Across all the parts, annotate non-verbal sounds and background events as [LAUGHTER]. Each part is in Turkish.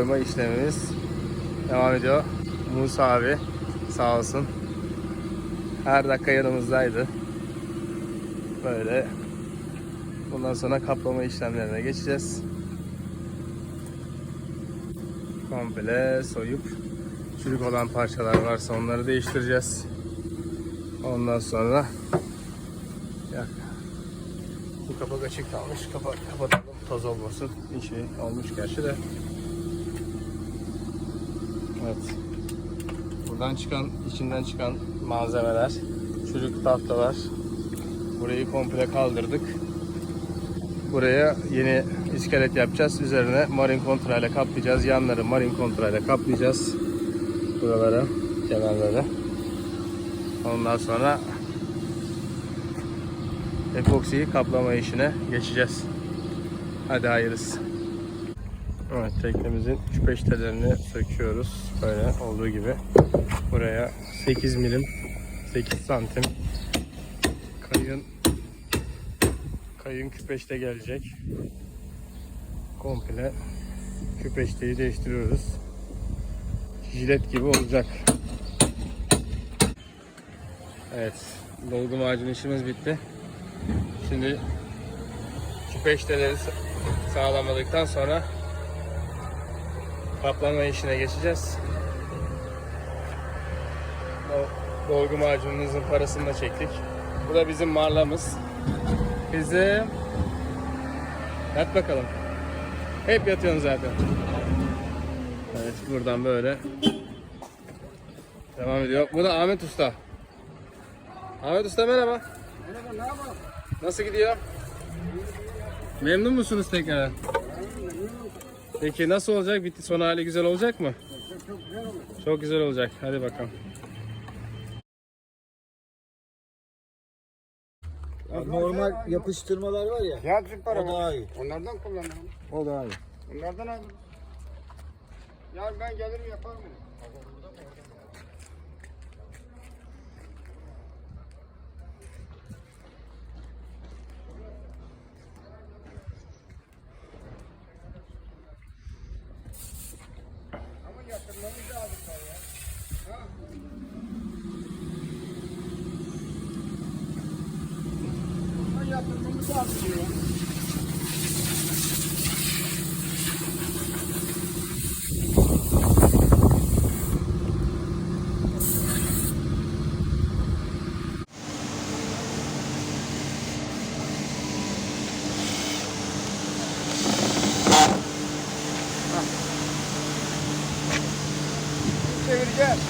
Soyma işlemimiz devam ediyor. Musa abi sağ olsun. Her dakika yanımızdaydı. Böyle. Bundan sonra kaplama işlemlerine geçeceğiz. Komple soyup çürük olan parçalar varsa onları değiştireceğiz. Ondan sonra bu kapak açık kalmış. Kapak kapatalım. Toz olmasın. Bir şey olmuş gerçi de. Evet. Buradan çıkan, içinden çıkan malzemeler. Çürük tahtalar. Burayı komple kaldırdık. Buraya yeni iskelet yapacağız. Üzerine marin kontra kaplayacağız. Yanları marin kontra kaplayacağız. Buralara, kenarlara. Ondan sonra epoksiyi kaplama işine geçeceğiz. Hadi hayırlısı. Evet teknemizin küpeştelerini söküyoruz. Böyle olduğu gibi. Buraya 8 milim 8 santim kayın kayın küpeşte gelecek. Komple küpeşteyi değiştiriyoruz. Jilet gibi olacak. Evet, dolgu macunu işimiz bitti. Şimdi küpeşteleri sa- sağlamadıktan sonra kaplama işine geçeceğiz. Dolgu macununuzun parasını da çektik. Bu da bizim marlamız. Bizim Yat bakalım. Hep yatıyorsun zaten. Evet buradan böyle devam ediyor. Bu da Ahmet Usta. Ahmet Usta merhaba. Merhaba, ne yapalım? Nasıl gidiyor? Memnun musunuz tekrar? Peki nasıl olacak? Bitti son hali güzel olacak mı? Çok, çok güzel olur. Çok güzel olacak. Hadi bakalım. Normal yapıştırmalar var ya. Yazık para O daha iyi. Onlardan kullanırım. O daha iyi. Onlardan aldım. Ya ben gelirim yaparım bunu. Ama Çevireceğiz.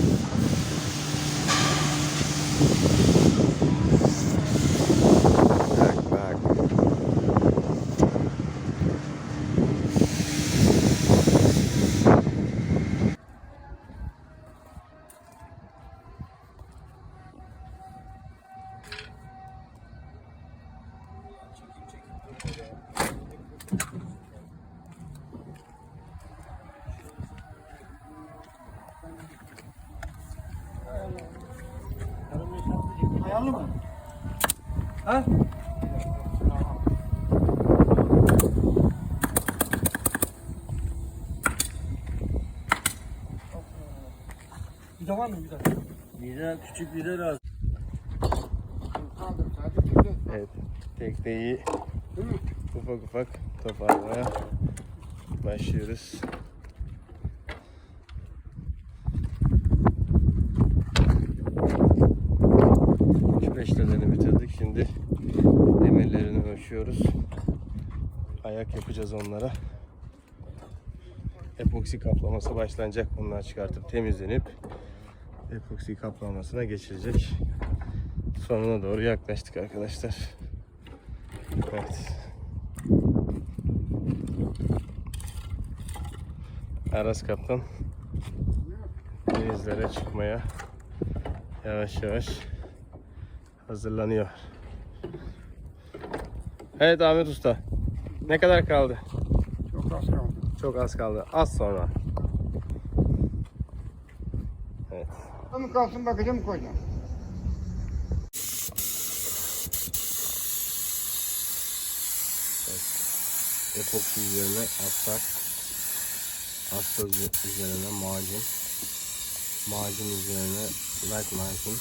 Ha? Bir de var mı bir de? Vida küçük vida lazım. Evet. Tekneyi ufak ufak toparlamaya başlıyoruz. Şimdi demirlerini ölçüyoruz. Ayak yapacağız onlara. Epoksi kaplaması başlanacak. Bunlar çıkartıp temizlenip epoksi kaplamasına geçilecek. Sonuna doğru yaklaştık arkadaşlar. Evet. Aras Kaptan denizlere çıkmaya yavaş yavaş hazırlanıyor. Evet Ahmet Usta. Ne kadar kaldı? Çok az kaldı. Çok az kaldı. Az sonra. Evet. Ama kalsın bakacağım koyacağım. Epoksi üzerine astar. Astar üzerine macun. Macun üzerine light macun.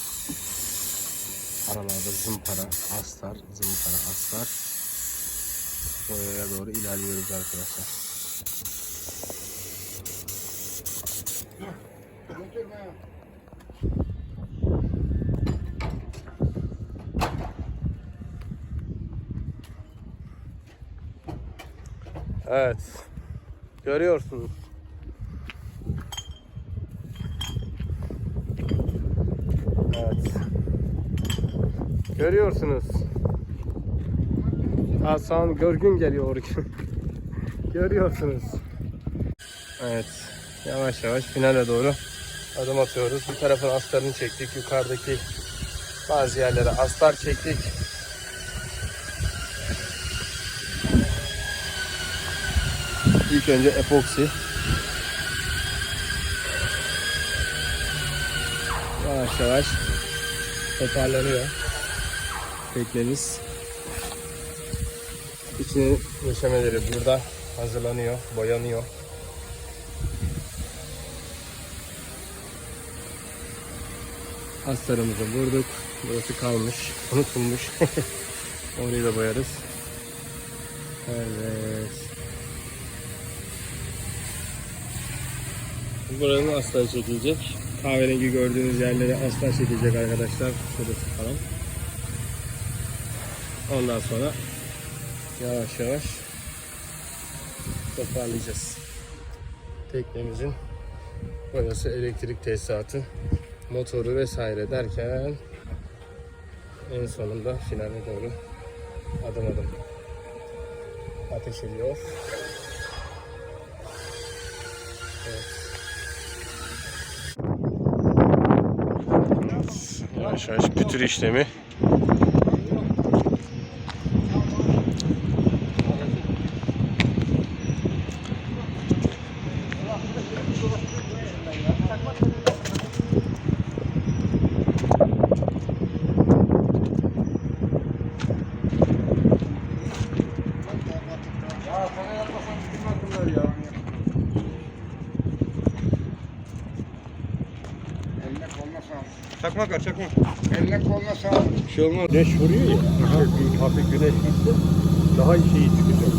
Aralarda zımpara, astar, zımpara, astar. Boyaya doğru ilerliyoruz arkadaşlar. Evet. Görüyorsunuz. Evet. Görüyorsunuz. Hasan Görgün geliyor. [LAUGHS] Görüyorsunuz. Evet. Yavaş yavaş finale doğru adım atıyoruz. Bir tarafın astarını çektik. Yukarıdaki bazı yerlere astar çektik. İlk önce epoksi. Yavaş yavaş toparlanıyor. Teknemiz. İçine döşemeleri burada hazırlanıyor, boyanıyor. Astarımızı vurduk. Burası kalmış, unutulmuş. [LAUGHS] Orayı da boyarız. Evet. Buranın astar çekilecek. Kahverengi gördüğünüz yerleri astar çekilecek arkadaşlar. Şurası falan. Ondan sonra yavaş yavaş toparlayacağız. Teknemizin burası elektrik tesisatı, motoru vesaire derken en sonunda finale doğru adım adım ateş ediyor. Evet. Yavaş yavaş pütür işlemi. Ya sana yapmasan bitirmez bunlar ya. Eline koluna sağlık. Çakmak ver çakmak. Eline koluna sağlık. Bir şey olmaz. Güneş vuruyor ya. Bir hafif güneş gitti. Daha iyi şey çıkacak.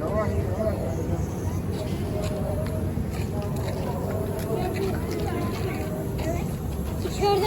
Yavaş yavaş. İçeride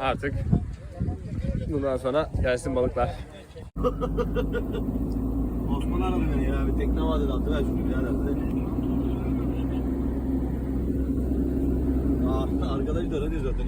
Artık bundan sonra gelsin balıklar. Osman aradı beni ya. Bir tekne var dedi. Atıver şunu birader. Aa, arkadaş da öyle zaten.